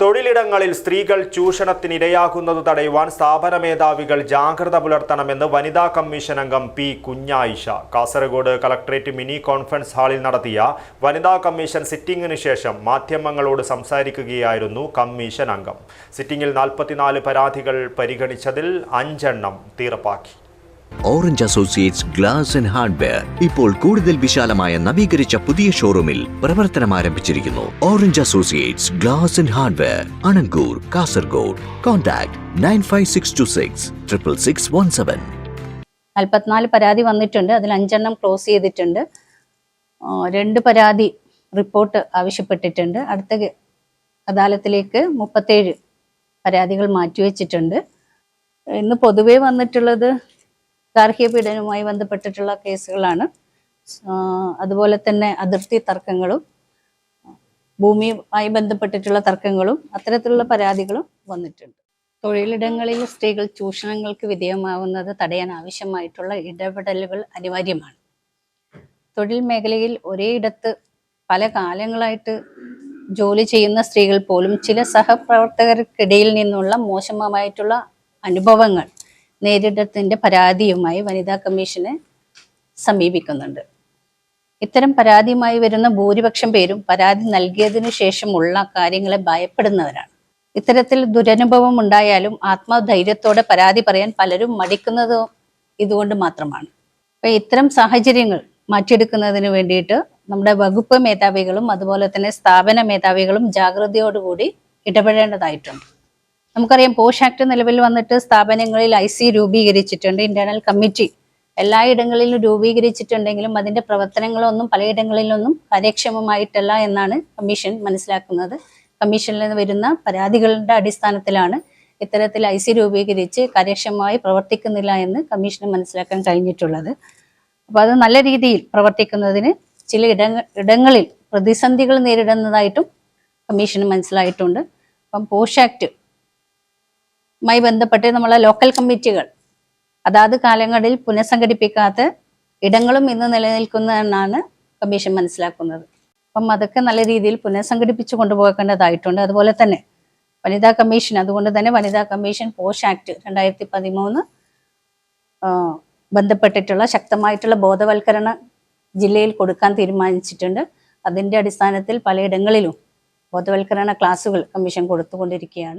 തൊഴിലിടങ്ങളിൽ സ്ത്രീകൾ ചൂഷണത്തിനിരയാകുന്നത് തടയുവാൻ സ്ഥാപന മേധാവികൾ ജാഗ്രത പുലർത്തണമെന്ന് വനിതാ കമ്മീഷൻ അംഗം P Kunjayisha. Kasaragod collectorate mini conference ഹാളിൽ നടത്തിയ വനിതാ കമ്മീഷൻ സിറ്റിംഗിന് ശേഷം മാധ്യമങ്ങളോട് സംസാരിക്കുകയായിരുന്നു കമ്മീഷൻ അംഗം. സിറ്റിംഗിൽ നാൽപ്പത്തിനാല് പരാതികൾ പരിഗണിച്ചതിൽ അഞ്ചെണ്ണം തീർപ്പാക്കി. Orange associates glass and hardware ഇപ്പോൾ കൂടുതൽ വിശാലമായ നവീകരിച്ച പുതിയ ഷോറൂമിൽ പ്രവർത്തനം ആരംഭിച്ചിരിക്കുന്നു. Orange associates glass and hardware Anangoor Kasaragod. Contact nine five six two six triple six one seven നാൽപ്പത്തിനാല് പരാതി വന്നിട്ടുണ്ട്. അതിൽ അഞ്ചെണ്ണം ക്ലോസ് ചെയ്തിട്ടുണ്ട്. രണ്ട് പരാതി റിപ്പോർട്ട് ആവശ്യപ്പെട്ടിട്ടുണ്ട്. അടുത്ത അദാലത്തിലേക്ക് മുപ്പത്തേഴ് പരാതികൾ മാറ്റിവെച്ചിട്ടുണ്ട്. ഇന്ന് പൊതുവേ വന്നിട്ടുള്ളത് ഗാർഹിക പീഡനവുമായി ബന്ധപ്പെട്ടിട്ടുള്ള കേസുകളാണ്. അതുപോലെ തന്നെ അതിർത്തി തർക്കങ്ങളും ഭൂമിയുമായി ബന്ധപ്പെട്ടിട്ടുള്ള തർക്കങ്ങളും അത്തരത്തിലുള്ള പരാതികളും വന്നിട്ടുണ്ട്. തൊഴിലിടങ്ങളിൽ സ്ത്രീകൾ ചൂഷണങ്ങൾക്ക് വിധേയമാവുന്നത് തടയാൻ ആവശ്യമായിട്ടുള്ള ഇടപെടലുകൾ അനിവാര്യമാണ്. തൊഴിൽ മേഖലയിൽ ഒരേയിടത്ത് പല കാലങ്ങളായിട്ട് ജോലി ചെയ്യുന്ന സ്ത്രീകൾ പോലും ചില സഹപ്രവർത്തകർക്കിടയിൽ നിന്നുള്ള മോശമായിട്ടുള്ള അനുഭവങ്ങൾ നേരിടത്തിന്റെ പരാതിയുമായി വനിതാ കമ്മീഷനെ സമീപിക്കുന്നുണ്ട്. ഇത്തരം പരാതിയുമായി വരുന്ന ഭൂരിപക്ഷം പേരും പരാതി നൽകിയതിനു ശേഷമുള്ള കാര്യങ്ങളെ ഭയപ്പെടുന്നവരാണ്. ഇത്തരത്തിൽ ദുരനുഭവം ഉണ്ടായാലും ആത്മധൈര്യത്തോടെ പരാതി പറയാൻ പലരും മടിക്കുന്നത് ഇതുകൊണ്ട് മാത്രമാണ്. അപ്പൊ ഇത്തരം സാഹചര്യങ്ങൾ മാറ്റിയെടുക്കുന്നതിന് വേണ്ടിയിട്ട് നമ്മുടെ വകുപ്പ് മേധാവികളും അതുപോലെ തന്നെ സ്ഥാപന മേധാവികളും ജാഗ്രതയോടുകൂടി ഇടപെടേണ്ടതായിട്ടുണ്ട്. നമുക്കറിയാം പോഷ് ആക്ട് നിലവിൽ വന്നിട്ട് സ്ഥാപനങ്ങളിൽ ഐ സി രൂപീകരിച്ചിട്ടുണ്ട് ഇന്റേണൽ കമ്മിറ്റി എല്ലായിടങ്ങളിലും രൂപീകരിച്ചിട്ടുണ്ടെങ്കിലും അതിന്റെ പ്രവർത്തനങ്ങളൊന്നും പലയിടങ്ങളിലൊന്നും കാര്യക്ഷമമായിട്ടല്ല എന്നാണ് കമ്മീഷൻ മനസ്സിലാക്കുന്നത്. കമ്മീഷനിൽ നിന്ന് വരുന്ന പരാതികളുടെ അടിസ്ഥാനത്തിലാണ് ഇത്തരത്തിൽ ഐ സി രൂപീകരിച്ച് കാര്യക്ഷമമായി പ്രവർത്തിക്കുന്നില്ല എന്ന് കമ്മീഷന് മനസ്സിലാക്കാൻ കഴിഞ്ഞിട്ടുള്ളത്. അപ്പോൾ അത് നല്ല രീതിയിൽ പ്രവർത്തിക്കുന്നതിന് ചില ഇടങ്ങ ഇടങ്ങളിൽ പ്രതിസന്ധികൾ നേരിടുന്നതായിട്ടും കമ്മീഷന് മനസ്സിലായിട്ടുണ്ട്. അപ്പം പോഷ് ആക്ട് മായി ബന്ധപ്പെട്ട് നമ്മളെ ലോക്കൽ കമ്മിറ്റികൾ അതാത് കാലങ്ങളിൽ പുനഃസംഘടിപ്പിക്കാത്ത ഇടങ്ങളും ഇന്ന് നിലനിൽക്കുന്നതെന്നാണ് കമ്മീഷൻ മനസ്സിലാക്കുന്നത്. അപ്പം അതൊക്കെ നല്ല രീതിയിൽ പുനഃസംഘടിപ്പിച്ചു കൊണ്ടുപോകേണ്ടതായിട്ടുണ്ട്. അതുപോലെ തന്നെ വനിതാ കമ്മീഷൻ അതുകൊണ്ട് തന്നെ വനിതാ കമ്മീഷൻ പോഷ് ആക്ട് രണ്ടായിരത്തി പതിമൂന്ന് ബന്ധപ്പെട്ടിട്ടുള്ള ശക്തമായിട്ടുള്ള ബോധവൽക്കരണ ജില്ലയിൽ കൊടുക്കാൻ തീരുമാനിച്ചിട്ടുണ്ട്. അതിന്റെ അടിസ്ഥാനത്തിൽ പലയിടങ്ങളിലും ബോധവൽക്കരണ ക്ലാസ്സുകൾ കമ്മീഷൻ കൊടുത്തുകൊണ്ടിരിക്കുകയാണ്.